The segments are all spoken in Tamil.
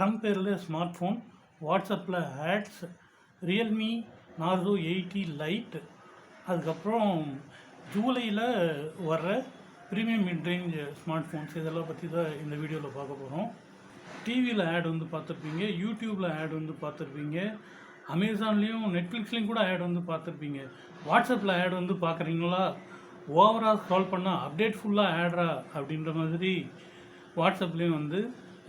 ட்ரம்ப் பேரில் ஸ்மார்ட் ஃபோன் வாட்ஸ்அப்பில் ads Realme Narzo eighty lite அதுக்கப்புறம் ஜூலையில் வர்ற ப்ரீமியம் மிட்ரேஞ்ச் ஸ்மார்ட் ஃபோன்ஸ் இதெல்லாம் பற்றி தான் இந்த வீடியோவில் பார்க்க போகிறோம் டிவியில் ஆட் வந்து பார்த்துருப்பீங்க யூடியூப்பில் ஆட் வந்து பார்த்துருப்பீங்க அமேசான்லேயும் நெட்ஃப்ளிக்ஸ்லேயும் கூட ஆட் வந்து பார்த்துருப்பீங்க. வாட்ஸ்அப்பில் ஆட் வந்து பார்க்குறீங்களா? ஓவராக ஸ்க்ரால் பண்ணால் அப்டேட் ஃபுல்லாக ஆட்ரா அப்படின்ற மாதிரி வாட்ஸ்அப்லேயும் வந்து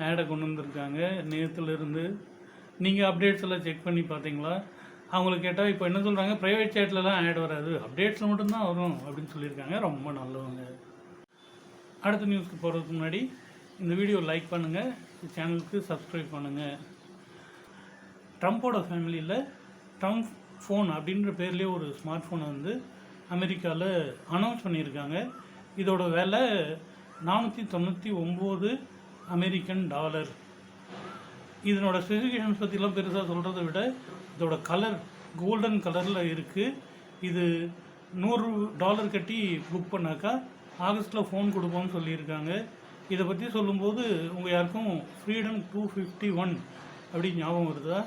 ஆடை கொண்டு வந்திருக்காங்க. நேரத்துலேருந்து நீங்கள் அப்டேட்ஸ் எல்லாம் செக் பண்ணி பார்த்தீங்களா? அவங்களுக்கு கேட்டால் இப்போ என்ன சொல்கிறாங்க ப்ரைவேட் சேட்லலாம் ஆட் வராது. அப்டேட்ஸில் மட்டும்தான் வரும் அப்படின்னு சொல்லியிருக்காங்க. ரொம்ப நல்லவங்க. அடுத்த நியூஸ்க்கு போகிறதுக்கு முன்னாடி இந்த வீடியோ லைக் பண்ணுங்கள் சேனலுக்கு சப்ஸ்கிரைப் பண்ணுங்கள் ட்ரம்ப்போட ஃபேமிலியில் ட்ரம்ப் ஃபோன் அப்படின்ற பேர்லேயே ஒரு ஸ்மார்ட் ஃபோனை வந்து அமெரிக்காவில் அனௌன்ஸ் பண்ணியிருக்காங்க. இதோட விலை நானூற்றி தொண்ணூற்றி ஒம்பது அமெரிக்கன் டாலர். இதனோட ஸ்பெசிஃபிகேஷன்ஸ் பற்றிலாம் பெருசாக சொல்கிறத விட இதோட கலர் கோல்டன் கலரில் இருக்குது இது நூறு டாலர் கட்டி புக் பண்ணாக்கா ஆகஸ்ட்டில் ஃபோன் கொடுப்போம்னு சொல்லியிருக்காங்க. இதை பற்றி சொல்லும்போது உங்கள் யாருக்கும் ஃப்ரீடம் டூ ஃபிஃப்டி ஒன் அப்படி ஞாபகம் வருதா?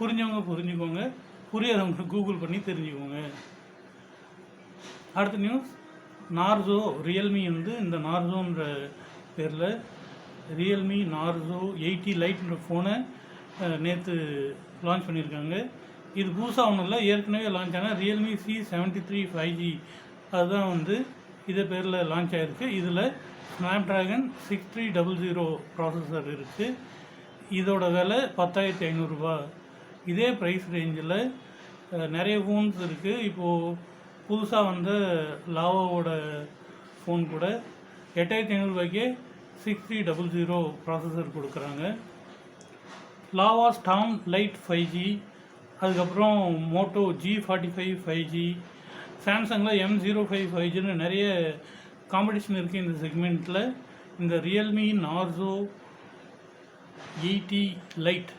புரிஞ்சவங்க புரிஞ்சுக்கோங்க. புரியாதவங்க கூகுள் பண்ணி தெரிஞ்சுக்கோங்க. அடுத்த நியூஸ் நார்சோ ரியல்மி வந்து இந்த நார்சோன்ற பேரில் ரியல்மி நார்சோ எயிட்டி லைட்ன்ற ஃபோனை நேற்று லான்ச் பண்ணியிருக்காங்க. இது புதுசாக ஒன்றும் இல்லை ஏற்கனவே லான்ச் ஆன Realme C seventy three five G அதுதான் வந்து இதே பேரில் லான்ச் ஆகிருக்கு இதில் Snapdragon six three double zero processor இருக்குது இதோட விலை பத்தாயிரத்தி ஐநூறுரூபா இதே ப்ரைஸ் ரேஞ்சில் நிறைய ஃபோன்ஸ் இருக்குது இப்போது புதுசாக வந்த லாவோவோட ஃபோன் கூட எட்டாயிரத்தி ஐநூறுரூபாய்க்கே six three double zero processor கொடுக்குறாங்க. Lava Storm lite five G அதுக்கப்புறம் Moto G forty five five G சாம்சங்கில் எம் ஜீரோ ஃபைவ் ஃபைவ் ஜின்னு நிறைய காம்படிஷன் இருக்குது இந்த செக்மெண்ட்டில் இந்த ரியல்மி நார்சோ எயிட்டி லைட்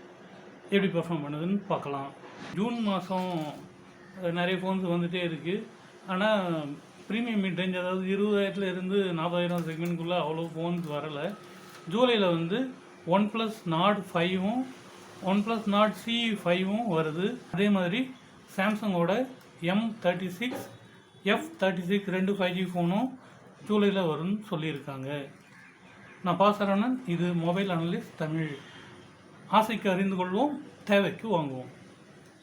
எப்படி பர்ஃபார்ம் பண்ணுதுன்னு பார்க்கலாம். ஜூன் மாதம் நிறைய ஃபோன்ஸ் வந்துகிட்டே இருக்குது ஆனால் ப்ரீமியம் மிட் ரேஞ்ச் அதாவது இருபதாயிரத்துல இருந்து நாற்பதாயிரம் செக்மெண்ட்குள்ளே அவ்வளோ ஃபோன்ஸ் வரலை. ஜூலையில் வந்து ஒன் ப்ளஸ் நாட் ஃபைவும் ஒன் ப்ளஸ் நாட் சி ஃபைவும் வருது. அதே மாதிரி சாம்சங்கோட M thirty six F thirty six ரெண்டு ஃபைவ் ஜி ஃபோனும் ஜூலையில் வரும்னு சொல்லியிருக்காங்க. நான் பாசரணன் இது மொபைல் அனலிஸ்ட் தமிழ். ஆசைக்கு அறிந்து கொள்வோம் தேவைக்கு வாங்குவோம்.